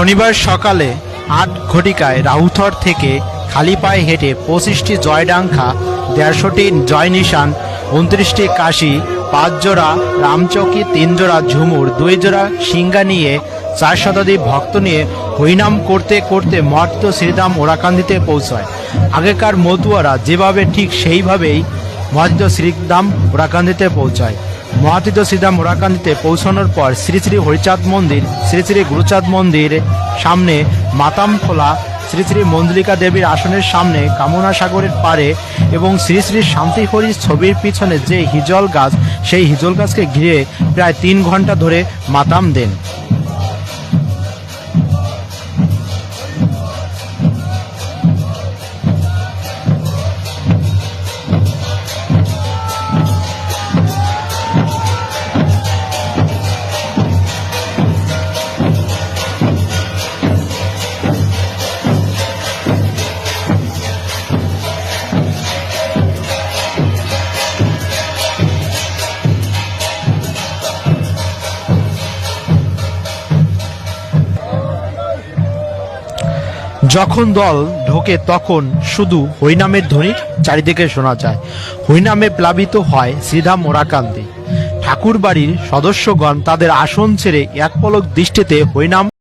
শনিবার সকালে আট ঘটিকায় রাহুথর থেকে খালি পায়ে হেঁটে পঁচিশটি জয়ডাঙ্খা দেড়শোটি জয় নিশান উনত্রিশটি কাশি পাঁচ জোড়া রামচকি তিন জোড়া ঝুমুর দুই জোড়া সিঙ্গা নিয়ে চার শতাধিক ভক্ত নিয়ে হরিনাম করতে করতে মর্ত শ্রীরাম ওরাকান্দিতে পৌঁছায়। আগেকার মতুয়ারা যেভাবে ঠিক সেইভাবেই মহাদিত শ্রীরাম ওরাকান্দিতে পৌঁছায়। মহাতীত শ্রীরাম মোরাকান্দিতে পৌঁছানোর পর শ্রী শ্রী হরিচাঁদ মন্দির, শ্রী শ্রী গুরুচাঁদ মন্দির সামনে মাতাম খোলা, শ্রী শ্রী মন্দলিকা দেবীর আসনের সামনে কামনা সাগরের পারে এবং শ্রী শ্রী শান্তি হরির ছবির পিছনে যে হিজল গাছ, সেই হিজল গাছকে ঘিরে প্রায় তিন ঘণ্টা ধরে মাতাম দেন। যখন দল ঢোকে তখন শুধু হরিনামের ধ্বনি চারিদিকে শোনা যায়। হরিনামে প্লাবিত হয় শ্রীধাম ওরাকান্দি ঠাকুরবাড়ির সদস্যগণ তাদের আসন ছেড়ে এক পলক দৃষ্টিতে হরিনাম